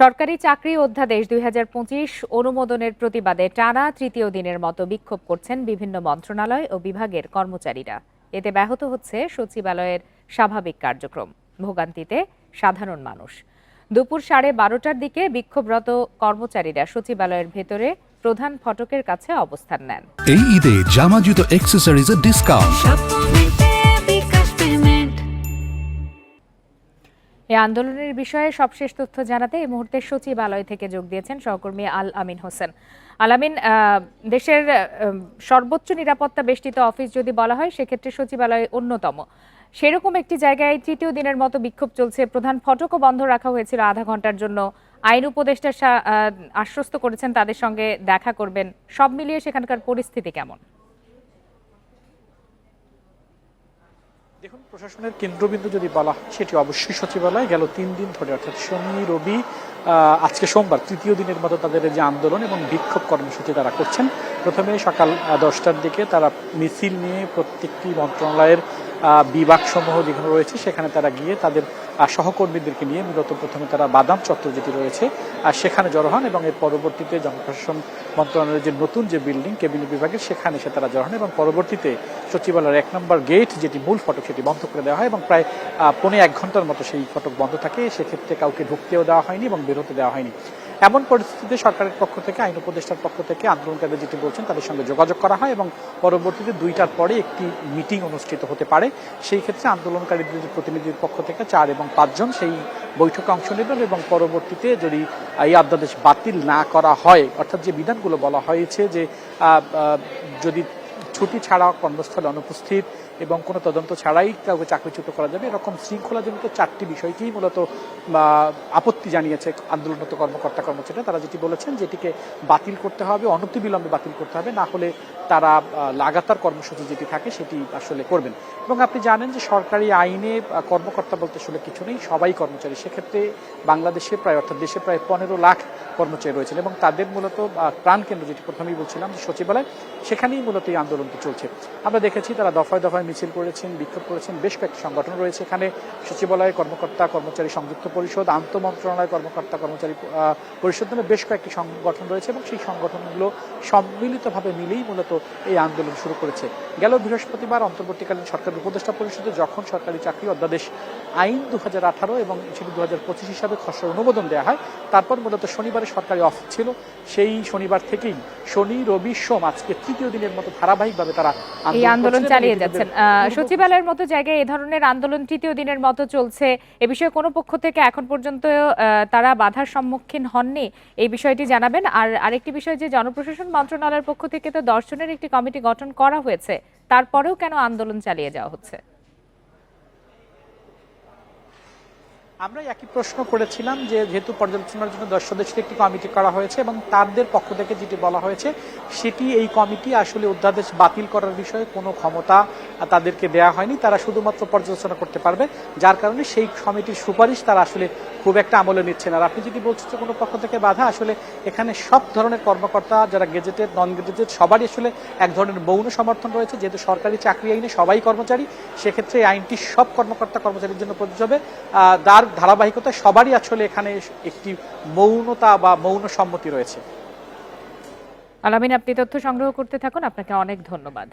সরকারি চাকরি অধ্যাদেশ দুই হাজার পঁচিশ অনুমোদনের প্রতিবাদে টানা তৃতীয় দিনের মতো বিক্ষোভ করছেন বিভিন্ন মন্ত্রণালয় ও বিভাগের কর্মচারীরা। এতে ব্যাহত হচ্ছে সচিবালয়ের স্বাভাবিক কার্যক্রম। ভোগান্তিতে সাধারণ মানুষ। দুপুর সাড়ে বারোটার দিকে বিক্ষোভরত কর্মচারীরা সচিবালয়ের ভেতরে প্রধান ফটকের কাছে অবস্থান নেন। এই ঈদে জামা জুতো অ্যাক্সেসরিজের ডিসকাউন্ট এই আন্দোলনের বিষয়ে সবশেষ তথ্য জানাতে এই মুহূর্তে সচিবালয় থেকে যোগ দিয়েছেন সহকর্মী আল আমিন হোসেন। আল আমিন দেশের সর্বোচ্চ নিরাপত্তা বেষ্টিত অফিস যদি বলা হয়, সেক্ষেত্রে সচিবালয় অন্যতম। সেরকম একটি জায়গায় তৃতীয় দিনের মতো বিক্ষোভ চলছে। প্রধান ফটকও বন্ধ রাখা হয়েছিল আধা ঘণ্টার জন্য। আইন উপদেষ্টা আশ্বস্ত করেছেন, তাদের সঙ্গে দেখা করবেন। সব মিলিয়ে সেখানকার পরিস্থিতি কেমন? দেখুন, প্রশাসনের কেন্দ্রবিন্দু যদি বলা হয়, সেটি অবশ্যই সচিবালয় গেল তিন দিন ধরে, অর্থাৎ শনি, রবি আজকে সোমবার, তৃতীয় দিনের মতো তাদের যে আন্দোলন এবং বিক্ষোভ কর্মসূচি তারা করছেন। প্রথমে সকাল দশটার দিকে তারা মিছিল নিয়ে প্রত্যেকটি মন্ত্রণালয়ের বিভাগসমূহ যেখানে রয়েছে সেখানে তারা গিয়ে তাদের সহকর্মীদেরকে নিয়ে মূলত প্রথমে তারা বাদাম চত্বর যেটি রয়েছে আর সেখানে জড়ো হন এবং এর পরবর্তীতে জনপ্রশাসন মন্ত্রণালয়ের যে নতুন যে বিল্ডিং ক্যাবিনেট বিভাগের সেখানে এসে তারা জড়ো হন এবং পরবর্তীতে সচিবালয়ের এক নম্বর গেট যেটি মূল ফটক সেটি বন্ধ করে দেওয়া হয় এবং প্রায় আহ, পৌনে এক ঘণ্টার মতো সেই ফটক বন্ধ থাকে। সেক্ষেত্রে কাউকে ঢুকতেও দেওয়া হয়নি এবং বেরোতে দেওয়া হয়নি। এমন পরিস্থিতিতে সরকারের পক্ষ থেকে, আইন উপদেষ্টার পক্ষ থেকে আন্দোলনকারীরা যেটি বলছেন তাদের সঙ্গে যোগাযোগ করা হয় এবং পরবর্তীতে দুইটার পরে একটি মিটিং অনুষ্ঠিত হতে পারে। সেই ক্ষেত্রে আন্দোলনকারীদের প্রতিনিধির পক্ষ থেকে চার এবং পাঁচজন সেই বৈঠকে অংশ নেবেন এবং পরবর্তীতে যদি এই অধ্যাদেশ বাতিল না করা হয়, অর্থাৎ যে বিধানগুলো বলা হয়েছে যে যদি ছুটি ছাড়া কর্মস্থলে অনুপস্থিত এবং কোনো তদন্ত ছাড়াই কাউকে চাকরিচ্যুত করা যাবে। এরকম শৃঙ্খলাজনিত চারটি বিষয়কেই মূলত আপত্তি জানিয়েছে আন্দোলনরত কর্মকর্তা কর্মচারীরা। তারা যেটি বলেছেন যেটিকে বাতিল করতে হবে, অনতিবিলম্বে বাতিল করতে হবে, না হলে তারা লাগাতার কর্মসূচি যেটি থাকে সেটি আসলে করবেন। এবং আপনি জানেন যে সরকারি আইনে কর্মকর্তা বলতে আসলে কিছু নেই, সবাই কর্মচারী। সেক্ষেত্রে বাংলাদেশে প্রায়, অর্থাৎ দেশে প্রায় পনেরো লাখ কর্মচারী রয়েছেন এবং তাদের মূলত প্রাণকেন্দ্র যেটি প্রথমেই বলছিলাম সচিবালয়, সেখানেই মূলত এই আন্দোলনটি চলছে। আমরা দেখেছি তারা দফায় দফায় মিছিল করেছেন বিক্ষোভ করেছেন বেশ কয়েকটি সংগঠন রয়েছে এখানে। সচিবালয় কর্মকর্তা কর্মচারী সংযুক্ত পরিষদ আন্তঃ মন্ত্রণালয় কর্মকর্তা কর্মচারী পরিষদ নামে বেশ কয়েকটি সংগঠন রয়েছে এবং সেই সংগঠনগুলো সম্মিলিতভাবে মিলেই মূলত এই আন্দোলন শুরু করেছে। গেল বৃহস্পতিবার অন্তর্বর্তীকালীন সরকার উপদেষ্টা পরিষদে যখন সরকারি চাকরি অধ্যাদেশ আইন দু হাজার আঠারো এবং সেটি দু হিসাবে খসড়া অনুমোদন দেওয়া হয় তারপর মূলত শনিবারে সরকারি অফ ছিল। সেই শনিবার থেকেই শনি রবি সোম আজকে তৃতীয় দিনের মতো ধারাবাহিকভাবে তারা আন্দোলন চালিয়ে যাচ্ছেন। সচিবালয়ের মতো জায়গায় এ ধরনের আন্দোলন তৃতীয় দিনের মতো চলছে। এ বিষয়ে কোনো পক্ষ থেকে এখন পর্যন্ত তারা বাধার সম্মুখীন হননি। এই বিষয়টি জানাবেন। আর আরেকটি বিষয় যে, জনপ্রশাসন মন্ত্রণালয়ের পক্ষ থেকে তো দর্শনের একটি কমিটি গঠন করা হয়েছে। তারপরেও কেন আন্দোলন চালিয়ে যাওয়া হচ্ছে? আমরা একই প্রশ্ন করেছিলাম যে, যেহেতু পর্যালোচনার জন্য দশ সদস্যের একটি কমিটি করা হয়েছে এবং তাদের পক্ষ থেকে যেটি বলা হয়েছে, সেটি এই কমিটি আসলে অধ্যাদেশ বাতিল করার বিষয়ে কোনো ক্ষমতা তাদেরকে দেয়া হয়নি। তারা শুধুমাত্র পর্যালোচনা করতে পারবে, যার কারণে সেই কমিটির সুপারিশ তারা আসলে খুব একটা আমলে নিচ্ছে না আর আপনি যদি বলছেন যে কোনো পক্ষ থেকে বাধা, আসলে এখানে সব ধরনের কর্মকর্তা, যারা গেজেটেড নন গেজেটেড সবারই আসলে এক ধরনের মৌন সমর্থন রয়েছে। যেহেতু সরকারি চাকরি আইনে সবাই কর্মচারী, সেক্ষেত্রে এই আইনটি সব কর্মকর্তা কর্মচারীর জন্য প্রযোজ্য হবে। তার ধারাবাহিকতা সবারই আসলে এখানে একটি মৌনতা বা মৌন সম্মতি রয়েছে। আলামিন, আপনি তথ্য সংগ্রহ করতে থাকুন। আপনাকে অনেক ধন্যবাদ।